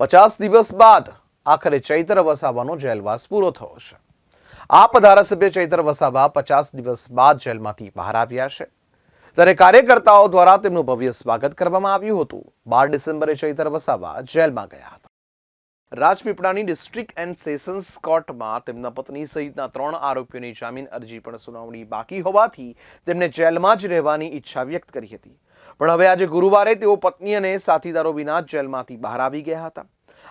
પચાસ દિવસ બાદ આખરે ચૈત્ર વસાવાનો જેલવાસ પૂરો થયો છે. આપ ધારાસભ્ય ચૈત્ર વસાવા પચાસ દિવસ બાદ જેલમાંથી બહાર આવ્યા છે. ત્યારે કાર્યકર્તાઓ દ્વારા તેમનું ભવ્ય સ્વાગત કરવામાં આવ્યું હતું. બાર ડિસેમ્બરે ચૈત્ર વસાવા જેલમાં ગયા હતા. રાજપીપળાની ડિસ્ટ્રિક્ટ એન્ડ સેશન્સ કોર્ટમાં તેમના પત્ની સહિતના ત્રણ આરોપીઓની જામીન અરજી પણ સુનાવણી બાકી હોવાથી તેમને જેલમાં જ રહેવાની ઈચ્છા વ્યક્ત કરી હતી. પણ હવે આજે ગુરુવારે તેઓ પત્ની અને સાથીદારો વિના જેલમાંથી બહાર આવી ગયા હતા.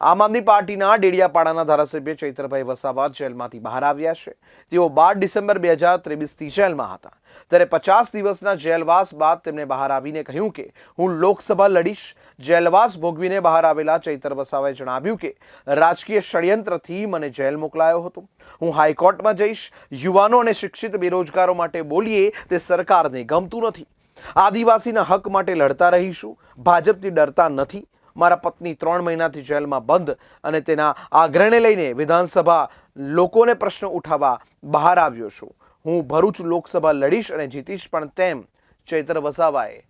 આમ આદમી પાર્ટીના ડેડિયાપાડાના ધારાસભ્ય ચૈત્રભાઈ વસાવા જેલમાંથી બહાર આવ્યા છે. તેઓ બાર ડિસેમ્બર બે હજાર ત્રેવીસથી જેલમાં હતા. ત્યારે પચાસ દિવસના જેલવાસ બાદ તેમણે બહાર આવીને કહ્યું કે, હું લોકસભા લડીશ. જેલવાસ ભોગવીને બહાર આવેલા ચૈત્ર વસાવાએ જણાવ્યું કે, રાજકીય ષડયંત્રથી મને જેલ મોકલાયો હતો. હું હાઈકોર્ટમાં જઈશ. યુવાનો અને શિક્ષિત બેરોજગારો માટે બોલીએ તે સરકારને ગમતું નથી. આદિવાસીના હક માટે લડતા રહીશું. ભાજપથી ડરતા નથી. મારા પત્ની ત્રણ મહિનાથી જેલમાં બંધ અને તેના આગ્રહને લઈને વિધાનસભા લોકોને પ્રશ્ન ઉઠાવવા બહાર આવ્યો છું. હું ભરૂચ લોકસભા લડીશ અને જીતીશ, પણ તેમ ચૈત્ર વસાવાએ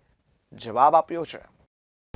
જવાબ આપ્યો છે.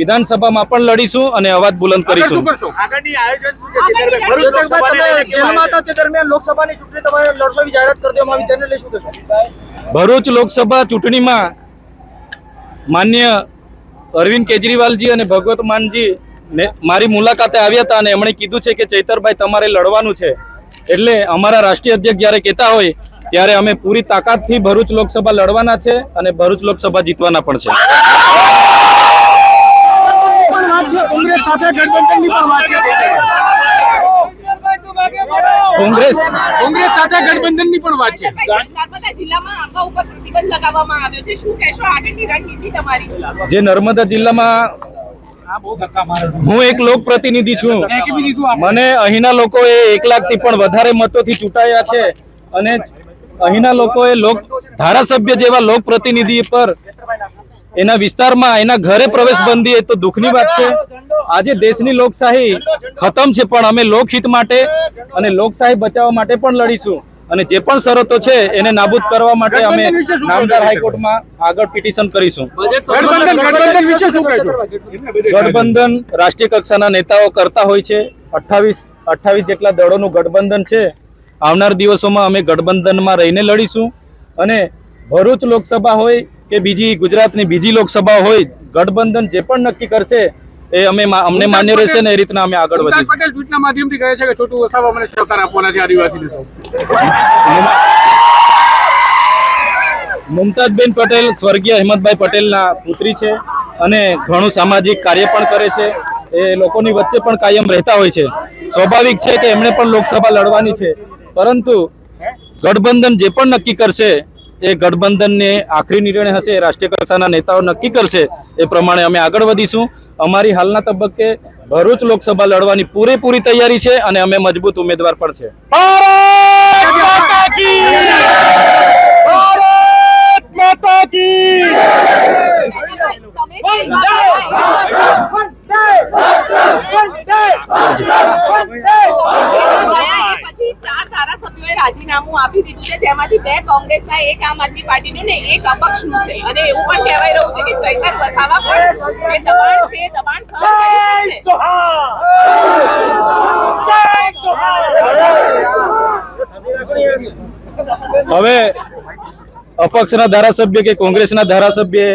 વિધાનસભામાં પણ લડીશું અને અવાજ બુલંદ કરીશું. ભરૂચ લોકસભા ચૂંટણીમાં માન્ય અરવિંદ કેજરીવાલજી અને ભગવત માનજી ને મારી મુલાકાતે આવ્યા હતા અને એમણે કીધું છે કે ચૈતરભાઈ તમારે લડવાનું છે. એટલે અમારા રાષ્ટ્રીય અધ્યક્ષ જ્યારે કહેતા હોય ત્યારે અમે પૂરી તાકાતથી ભરૂચ લોકસભા લડવાના છે અને ભરૂચ લોકસભા જીતવાના પણ છે. કોંગ્રેસ સાથે ગઠબંધનની પણ વાત કોંગ્રેસ કોંગ્રેસ સાથે ગઠબંધનની પણ વાત છે. જે નર્મદા જિલ્લામાં હું એક લોક પ્રતિનિધિ છું. મને અહીંના લોકોએ એક લાખથી પણ વધારે મતોથી ચૂંટાયા છે અને અહીંના લોકોએ લોક ધારાસભ્ય જેવા લોક પ્રતિનિધિ પર એના વિસ્તારમાં એના ઘરે પ્રવેશ બંધી એ તો દુઃખની વાત છે. આજે દેશની લોકશાહી ખતમ છે પણ અમે લોકહિત માટે અને લોકશાહી બચાવવા માટે પણ લડીશું. અને જે પણ શરતો છે એને નાબૂદ કરવા માટે અમે નામદાર હાઈકોર્ટમાં આગળ પિટિશન કરીશું. ગઠબંધન ગઠબંધન વિશે શું કહેશો? ગઠબંધન રાષ્ટ્રીય કક્ષાના નેતાઓ કરતા હોય છે. અઠ્ઠાવીસ અઠ્ઠાવીસ જેટલા દળોનું ગઠબંધન છે. આવનાર દિવસોમાં અમે ગઠબંધનમાં રહીને લડીશું. અને ભરૂચ લોકસભા હોય કે બીજી ગુજરાતની બીજી લોકસભા હોય ગઠબંધન જે પણ નક્કી કરશે એ અમે અમને માન્ય રહેશે ને એ રીતના અમે આગળ વધી પટેલ ટ્વીટના માધ્યમથી કહે છે કે છોટું વસાવા મને સહકાર આપવાના છે આદિવાસી મુમતાજબેન પટેલ સ્વર્ગીય હિંમતભાઈ પટેલના પુત્રી છે અને ઘણું સામાજિક કાર્ય પણ કરે છે. એ લોકોની વચ્ચે પણ કાયમ રહેતા હોય છે. સ્વાભાવિક છે કે એમણે પણ લોકસભા લડવાની છે. પરંતુ ગઠબંધન જે પણ નક્કી કરશે એ ગઠબંધનને આખરી નિર્ણય હશે રાષ્ટ્રીય કક્ષાના નેતાઓ નક્કી કરશે. એ પ્રમાણે અમે આગળ વધીશું. અમારી હાલના તબક્કે ભરૂચ લોકસભા લડવાની પૂરેપૂરી તૈયારી છે અને અમે મજબૂત ઉમેદવાર પણ છે. તમે જેલમાં ગયા એ પછી ચાર ધારાસભ્યોએ રાજીનામું આપી દીધું છે જેમાંથી બે કોંગ્રેસના, એક આમ આદમી પાર્ટીનું ને એક અપક્ષનું છે. અને એવું પણ કહેવાય રહ્યું છે કે ચૈતન વસાવા પણ જે દબાણ છે, દબાણ સહન શકશે હવે અપક્ષના ધારાસભ્ય કે કોંગ્રેસના ધારાસભ્ય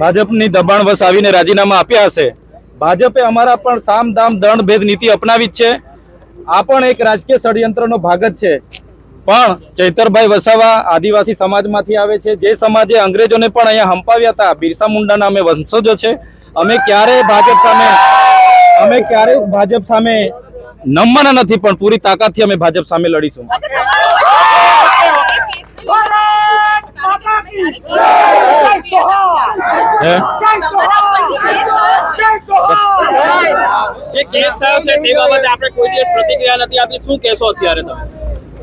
ભાજપની દબાણ વસ આવીને રાજીનામા આપ્યા હશે. ભાજપે અમારા પણ સામ દામ દંડ ભેદ નીતિ અપનાવી જ છે. આ પણ એક રાજકીય ષડયંત્રનો ભાગ જ છે. પણ ચૈતરભાઈ વસાવા આદિવાસી સમાજમાંથી આવે છે. જે સમાજે અંગ્રેજોને પણ અહીંયા હંપાવ્યા હતા. બિરસા મુંડાના અમે વંશજો છે. અમે ક્યારેય ભાજપ સામે અમે ક્યારેય ભાજપ સામે નમવાના નથી પણ પૂરી તાકાતથી અમે ભાજપ સામે લડીશું. જે કેસ થયો છે તે બાબતે આપણે કોઈ દિવસ પ્રતિક્રિયા નથી આપી. શું કહેશો અત્યારે તમે?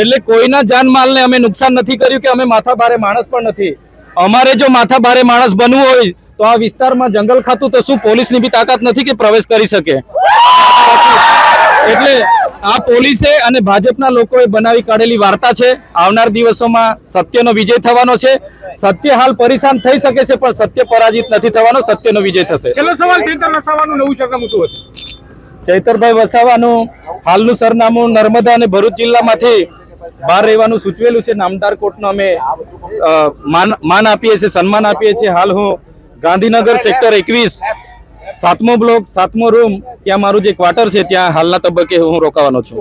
એટલે કોઈના જાન માલને અમે નુકસાન નથી કર્યું કે અમે માથા ભારે માણસ પણ નથી. અમારે જો માથા ભારે માણસ બનવું હોય તો આ વિસ્તારમાં જંગલ ખાતું તો શું પોલીસની બી તાકાત નથી કે પ્રવેશ કરી શકે? એટલે આ પોલીસે અને ભાજપના લોકોએ બનાવી કાઢેલી વાર્તા છે. આવનાર દિવસોમાં સત્યનો વિજય થવાનો છે. સત્ય હાલ પરેશાન થઈ શકે છે પણ સત્ય પરાજિત નથી થવાનો સત્યનો વિજય થશે. છેલ્લો સવાલ ચૈતર વસાવાનું નવું સરનામું શું હશે? ચૈતરભાઈ વસાવાનું હાલનું સરનામું નર્મદા અને ભરૂચ જિલ્લામાંથી બહાર રહેવાનું સૂચવેલું છે. નામદાર કોર્ટનો અમે માન આપીએ છીએ, સન્માન આપીએ છીએ. હાલ હું ગાંધીનગર સેક્ટર એકવીસ, સાતમો બ્લોક, સાતમો રૂમ, ત્યાં મારું જે ક્વાર્ટર છે, ત્યાં હાલના તબક્કે હું રોકાવાનો છું.